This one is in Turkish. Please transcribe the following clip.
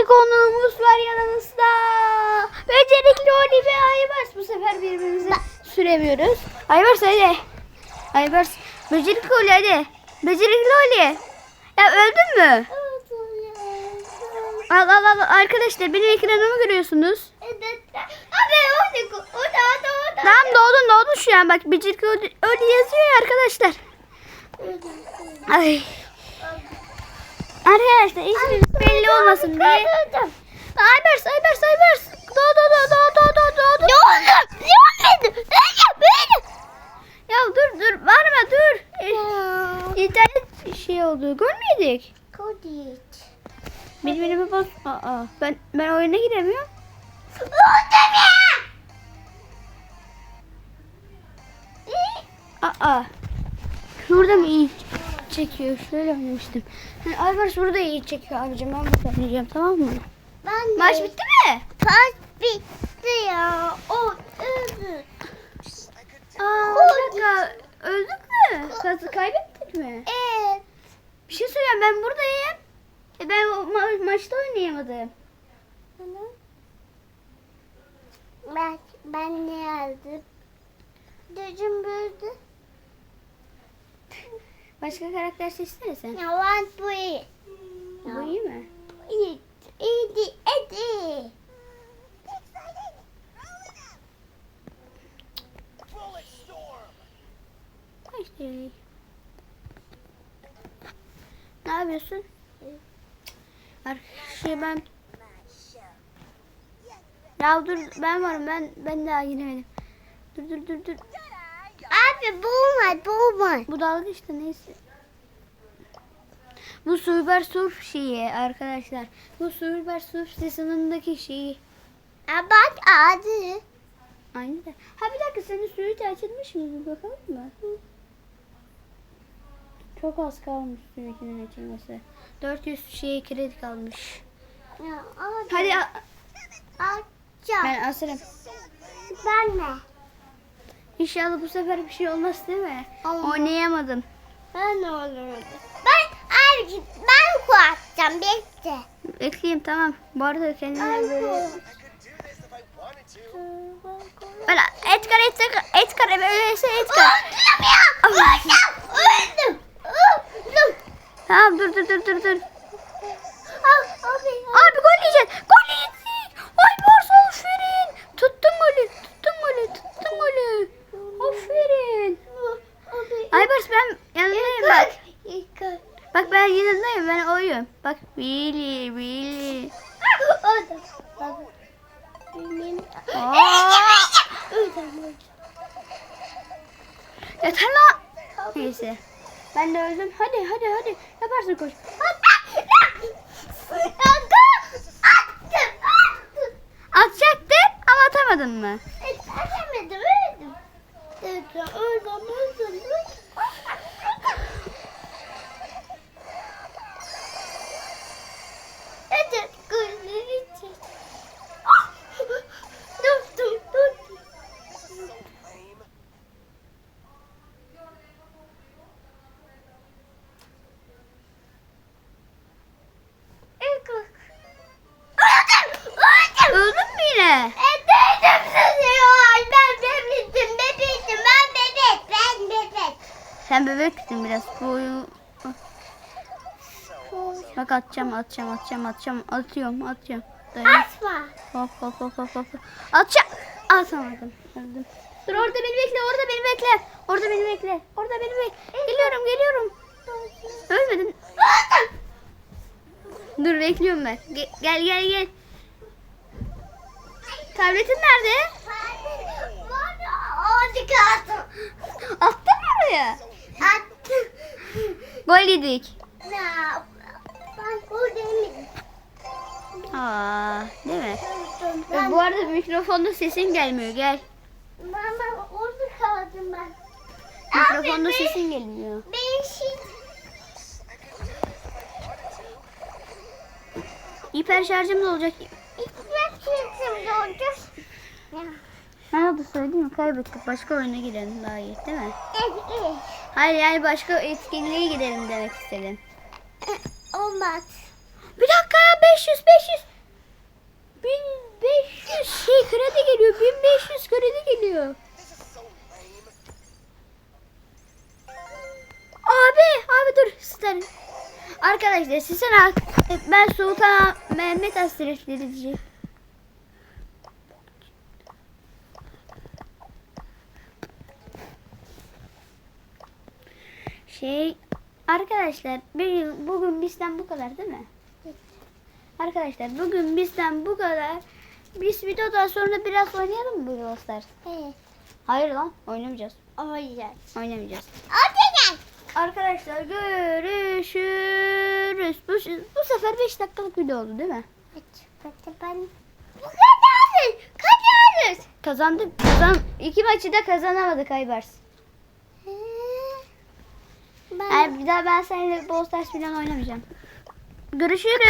bir konuğumuz var yanımızda. Becerikli Oli ve Aybars. Bu sefer birbirimize süremiyoruz. Aybars hadi. Aybars. Becerikli Oli hadi. Becerikli Oli. Ya öldün mü? Al al al arkadaşlar benim ekranımı görüyorsunuz. Tamam doğdun doğdun şu an bak Becerikli Oli, Oli yazıyor ya arkadaşlar. Ay. Arkadaşlar ismimiz belli olmasın diye. Aybers, Aybers, Aybers. Do do do do do do do. Ne oldu? Ne oldu? Ya dur dur bağırma dur. İnternet şey oldu. Görmedik. Birbirimi boz. Aa, ben ben oyuna giremiyorum. Aa. Şurada mı iyi çekiyor? Şöyle oynamıştım. Yani Aybars burada iyi çekiyor abicim. Ben burada oynayacağım tamam mı? Ben Maç bitti mi? Maç bitti ya. O öldü. Aa, bir dakika. Öldük mü? Kazı kaybettik mi? Evet. Bir şey söyleyeyim ben buradayım. E ben ma- maçta oynayamadım. Ben, ben ne yazdım? Gözüm büyüdü. Başka karakter seçsene sen. Ya ben bu iyi. Bu iyi mi? İyi. İyi. İyi. İyi. Ne yapıyorsun? Şey ben... Ya dur ben varım ben ben daha giremedim. Dur dur dur dur. Abi bulma bulma. Bu dalga işte neyse. Bu Super Surf şeyi arkadaşlar. Bu Super Surf sezonundaki şeyi. Aa, bak adı. Aynı da. Ha bir dakika senin suyu da açılmış mı? Bir bakalım mı? Çok az kalmış suyun açılması. 400 şey kredi kalmış. Ya. Hadi a- Açacağım. ben asarım. Ben ne? İnşallah bu sefer bir şey olmaz değil mi? Olmaz. Oynayamadım. Ben ne olurum? Ben abi ben kuatacağım bekle. Ekleyeyim tamam. Bu arada kendine Ben böyle... Böyle Edgar Edgar Edgar öyleyse Edgar. Öldüm ya. Öldüm. Öldüm. Öldüm. Tamam dur dur dur dur dur. Al, Abi. Abi gol yiyeceğiz. Gol yiyecek. Ay Barça aferin. Tuttun golü. Tuttun golü. Tuttun golü. Aferin. Abi. Aybars ben yanındayım bak. Yıkar. Bak ben yanındayım ben oyum. Aa! Öldüm. Yeter lan. Neyse. Ben de öldüm. Hadi hadi hadi. Yaparsın koş. Atacaktın ama atamadın mı? Öldüm. Öldüm. Öldüm. Öldüm. Öldüm. Efendim sızıyor. Ben bebektim, bebektim. Ben bebek, ben bebek. Sen bebeksin biraz. Bu oyun... Bak atacağım atacağım atacağım atacağım. Atıyorum atıyorum. Dayan. Asma. Hop hop hop hop hop. Atacağım. Atamadım. Öldüm. Dur orada beni bekle orada beni bekle. Orada beni bekle. Orada beni bekle. Geliyorum geliyorum. Ölmedin. Dur bekliyorum ben. Ge- gel gel gel. Tabletin nerede? Ağacı kaldı. Attın mı oraya? Attım. Gol yedik. Ya, ben bu değilim. Aa, değil mi? E, Ben, Bu arada mikrofonda sesin gelmiyor. Gel. ben, ben orada kaldım ben. Mikrofonda Abi, sesin gelmiyor. Ben şimdi Hiper şarjım da olacak şimdi olacağız. Merhaba söyleyeyim mi? Kaybettik. Başka oyuna girelim daha iyi değil mi? Hayır yani başka etkinliğe gidelim demek istedim. Olmaz. Bir dakika 500 500 1500 şey kredi geliyor. 1500 kredi geliyor. Abi abi dur sizden. Arkadaşlar sizden ben Sultan Mehmet Hazretleri diyecektim. Şey arkadaşlar bugün bizden bu kadar değil mi? Arkadaşlar bugün bizden bu kadar. Biz videodan sonra biraz oynayalım mı Stars? Evet. Hayır lan oynamayacağız. Oynayacağız. Oynamayacağız. Gel. Arkadaşlar görüşürüz. Bu, bu sefer 5 dakikalık video oldu değil mi? Evet. Ben. Bu kadar. Kazandık. Kazan iki maçı da kazanamadık Aybars. Yani bir daha ben seninle Brawl Stars falan oynamayacağım. Görüşürüz.